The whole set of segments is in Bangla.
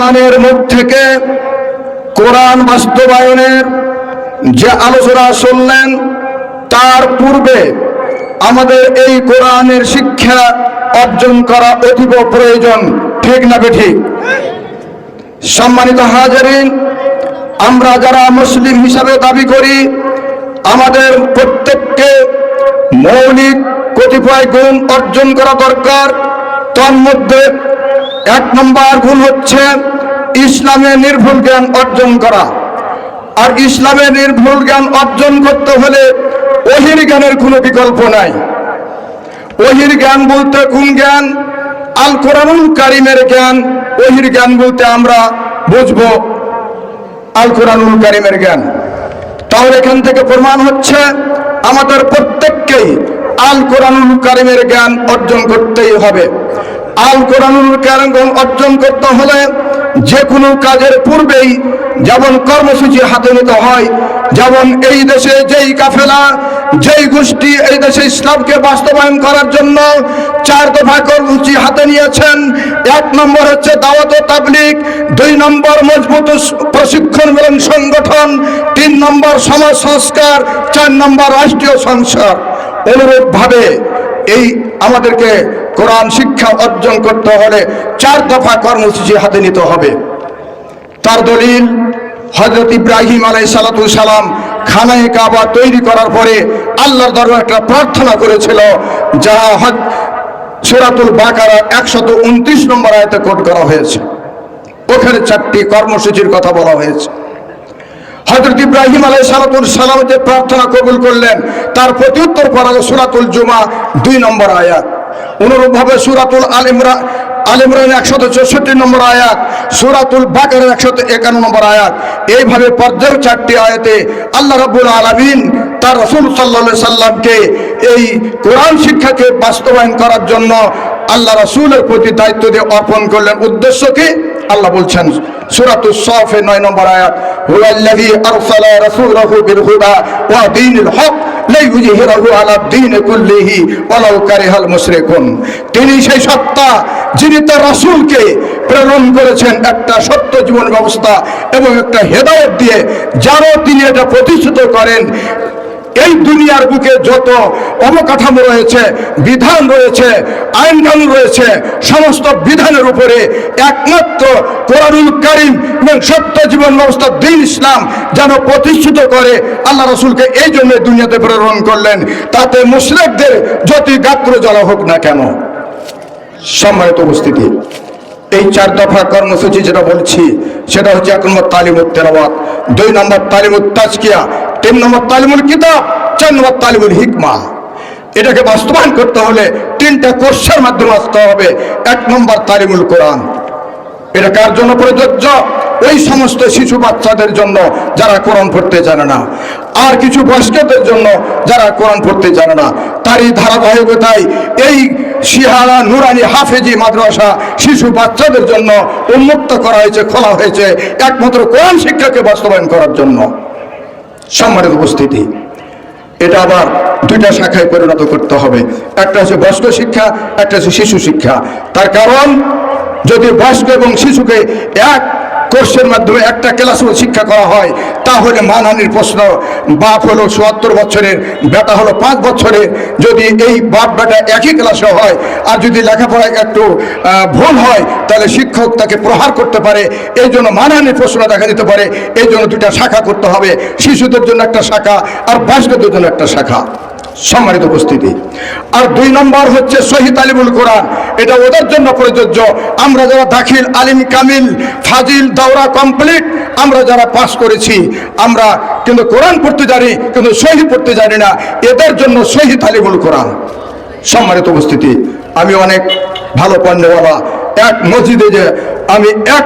সম্মানের মুখ থেকে কোরআন বাস্তবায়নের যে আলোচনা শুনলেন, তার পূর্বে আমাদের এই কোরআনের শিক্ষা অর্জন করা অতীব প্রয়োজন, ঠিক না বেঠিক সম্মানিত হাজারিন, আমরা যারা মুসলিম হিসাবে দাবি করি, আমাদের প্রত্যেককে মৌলিক কতিপয় গুণ অর্জন করা দরকার। তার মধ্যে এক নম্বর গুণ হচ্ছে ইসলামে নির্ভুল জ্ঞান অর্জন করা। আর ইসলামে নির্ভুল জ্ঞান অর্জন করতে হলে ওহির জ্ঞানের কোনো বিকল্প নাই। ওহির জ্ঞান বলতে কোন জ্ঞান? আল কোরআনুল কারিমের জ্ঞান। ওহির জ্ঞান বলতে আমরা বুঝব আল কোরআনুল কারিমের জ্ঞান। তাহলে এখান থেকে প্রমাণ হচ্ছে আমাদের প্রত্যেককেই আল কোরআনুল কারিমের জ্ঞান অর্জন করতেই হবে। আল কোরআনুল কারিম অর্জন করতে হলে যে কোনো কাজের পূর্বেই যেমন কর্মসূচি হাতে নিতে হয়, যেমন এই দেশে যেই কাফেলা, যেই গোষ্ঠী এই দেশে ইসলামকে বাস্তবায়ন করার জন্য চার দফা কর্মসূচি হাতে নিয়েছেন। এক নম্বর হচ্ছে দাওয়াত ও তাবলিক দুই নম্বর মজবুত প্রশিক্ষণ এবং সংগঠন, তিন নম্বর সমাজ সংস্কার, চার নম্বর রাষ্ট্রীয় সংস্কার। অনুরূপভাবে এই আমাদেরকে কোরআন শিক্ষা অর্জন করতে হলে চার দফা কর্মসূচি হাতে নিতে হবে। তার দলিল হজরত ইব্রাহিম আলাই সালাতু সালাম খানায় কাবা তৈরি করার পরে আল্লাহর দরবার একটা প্রার্থনা করেছিল, যা হজ, সুরাতুল বাকারা একশত উনত্রিশ নম্বর আয়তে কোট করা হয়েছে। ওখানে চারটি কর্মসূচির কথা বলা হয়েছে। হজরত ইব্রাহিম আলাই সালাতুল সালাম যে প্রার্থনা কবুল করলেন, তার প্রত্যুত্তর করা সুরাতুল জুমা দুই নম্বর আয়াত। অনুরূপভাবে সুরাতুল আল ইমরা, আল ইমরান একশত চৌষট্টি নম্বর আয়াত, সুরাতুল বাকের একশত একান্ন নম্বর আয়াত। এইভাবে পর্যায় চারটি আয়াতে আল্লাহ রাব্বুল আলামিন তার রসুল সাল্লা সাল্লামকে এই কোরআন শিক্ষাকে বাস্তবায়ন করার জন্য আল্লাহ রসুলের প্রতি দায়িত্ব দিয়ে অর্পণ করলেন। উদ্দেশ্য কি? আল্লাহ বলছেন, সুরাতুস সফে নয় নম্বর আয়াত, হুয়াল্লাযী আরসালা রাসূলাহু বিল হুদা ওয়া হক। তিনি সেই সত্তা যিনি তার রাসুলকে প্রেরণ করেছেন একটা সত্য জীবন ব্যবস্থা এবং একটা হেদায়ত দিয়ে, যারও তিনি এটা প্রতিষ্ঠিত করেন এই দুনিয়ার বুকে যত অবকাঠামো রয়েছে, বিধান রয়েছে, আইন কানুন রয়েছে, সমস্ত বিধানের উপরে একমাত্র কোরআনুল কারিম এবং সত্য জীবন ব্যবস্থা দিন ইসলাম যেন প্রতিষ্ঠিত করে, আল্লাহ রসুলকে এই জন্য দুনিয়াতে প্রেরণ করলেন, তাতে মুসলিকদের যতই গাত্র জ্বালা হোক না কেন। সম্মানিত উপস্থিতি, এই চার দফা কর্মসূচি যেটা বলছি, সেটা হচ্ছে এক নম্বর তালিমুত তেলাওয়াত, দুই নম্বর তালিমুত তাজকিয়া তিন নম্বর তালিমুল কিতাব, চার নম্বর তালিমুল হিকমা। এটাকে বাস্তবায়ন করতে হলে তিনটা কোর্সের মাধ্যমে আসতে হবে। এক নম্বর তালিমুল কোরআন। এটা কার জন্য প্রযোজ্য? ওই সমস্ত শিশু বাচ্চাদের জন্য যারা কোরআন পড়তে জানে না। আর কিছু বয়স্কদের জন্য যারা কোরআন পড়তে জানে না। তারই ধারাবাহিকতায় এই শিহারা নুরানি হাফেজি মাদ্রাসা শিশু বাচ্চাদের জন্য উন্মুক্ত করা হয়েছে, খোলা হয়েছে একমাত্র কোরআন শিক্ষাকে বাস্তবায়ন করার জন্য। সম্মানিত উপস্থিতি। এটা আবার দুইটা শাখায় পরিণত করতে হবে। একটা হচ্ছে বয়স্ক শিক্ষা, একটা হচ্ছে শিশু শিক্ষা। তার কারণ, যদি বয়স্ক এবং শিশুকে এক কোর্সের মাধ্যমে একটা ক্লাস শিক্ষা করা হয় তাহলে মানহানির প্রশ্ন। বাপ হলো চুয়াত্তর বছরের, বেটা হলো পাঁচ বছরের। যদি এই বাপ বেটা একই ক্লাসে হয়, আর যদি লেখাপড়ায় একটু ভুল হয়, তাহলে শিক্ষক তাকে প্রহার করতে পারে। এই জন্য মানহানির প্রশ্ন দেখা দিতে পারে। এই জন্য দুটা শাখা করতে হবে। শিশুদের জন্য একটা শাখা, আর বয়স্কদের জন্য একটা শাখা। সম্মানিত উপস্থিতি। আর দুই নম্বর হচ্ছে শহীদ আলিমুল কোরআন। এটা ওদের জন্য প্রযোজ্য। আমরা যারা দাখিল, আলিম, কামিল, ফাজিল, দাওরা কমপ্লিট, আমরা যারা পাস করেছি, আমরা কিন্তু কোরআন পড়তে জানি, কিন্তু শহীদ পড়তে জানি না। এদের জন্য শহীদ আলিমুল কোরআন। সম্মানিত উপস্থিতি, আমি অনেক ভালো পণ্যওয়ালা। এক মসজিদে যে আমি এক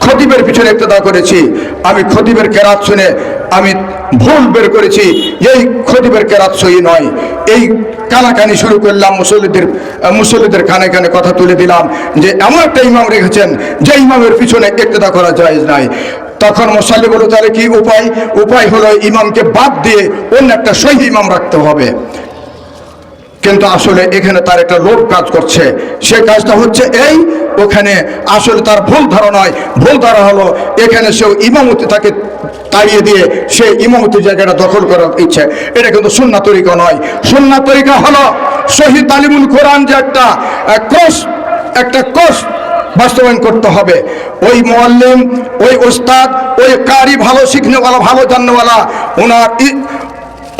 খতিবের পিছনে ইক্তদা করেছি। আমি খতিবের কেরাত শুনে আমি ভুল বের করেছি। এই খতিবের কেরাত সহি নয়। এই কানাকানি শুরু করলাম, মুসল্লিদের মুসল্লিদের কানে কানে কথা তুলে দিলাম যে এমন একটা ইমাম রেখেছেন যে ইমামের পিছনে ইক্তদা করা যায় নাই। তখন মুসাল্লি বলো তাহলে কি উপায়? উপায় হলো ইমামকে বাদ দিয়ে অন্য একটা সহি ইমাম রাখতে হবে। কিন্তু আসলে এখানে তার একটা লোভ কাজ করছে। সে কাজটা হচ্ছে এই, ওখানে আসলে তার ভুল ধারণায়। ভুল ধারণা হলো এখানে সেও ইমামতি তাকে তাড়িয়ে দিয়ে সে ইমামতি জায়গাটা দখল করার ইচ্ছে। এটা কিন্তু সুন্না তরিকা নয়। সুন্না তরিকা হলো শহীদ তালিমুল কোরআন যে একটা কোষ একটা কোষ বাস্তবায়ন করতে হবে। ওই মোয়াল্লিম ওই ওস্তাদ ওই কারি ভালো, শিখনেওয়ালা, ভালো, জাননেওয়ালা ওনার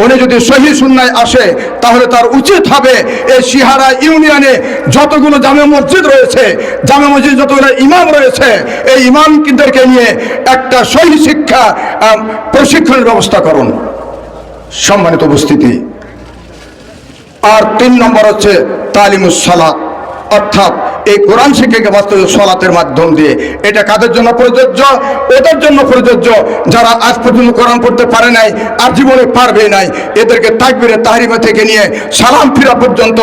উনি যদি সহি সুন্নায় আসে, তাহলে তার উচিত হবে এই সিহারা ইউনিয়নে যতগুলো জামে মসজিদ রয়েছে, জামে মসজিদ যতগুলো ইমাম রয়েছে, এই ইমাম ইমামদেরকে নিয়ে একটা সহি শিক্ষা প্রশিক্ষণের ব্যবস্থা করুন। সম্মানিত উপস্থিতি, আর তিন নম্বর হচ্ছে তালিমুস সালাত, অর্থাৎ এই কোরআন শিক্ষাকে বাস্তবে সলাতের মাধ্যম দিয়ে। এটা কাদের জন্য প্রযোজ্য? ওদের জন্য প্রযোজ্য। যারা আজ পর্যন্ত কোরআন পড়তে পারে নাই, আর জীবনে পারবে নাই, এদেরকে তাকবিরে তাহরিমা থেকে নিয়ে সালাম ফিরা পর্যন্ত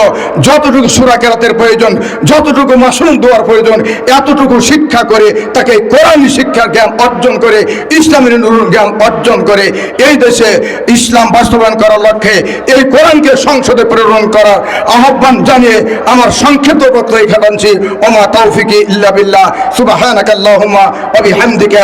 যতটুকু সুরা কেরাতের প্রয়োজন, যতটুকু মাসুম দেওয়ার প্রয়োজন, এতটুকু শিক্ষা করে তাকে কোরআন শিক্ষার জ্ঞান অর্জন করে, ইসলামের জ্ঞান অর্জন করে, এই দেশে ইসলাম বাস্তবায়ন করার লক্ষ্যে এই কোরআনকে সংসদে প্রেরণ করার আহ্বান জানিয়ে আমার সংক্ষিপ্ত বক্তব্য আনছি। ওমা তৌফিকি ইল্লা বিহামদিকা।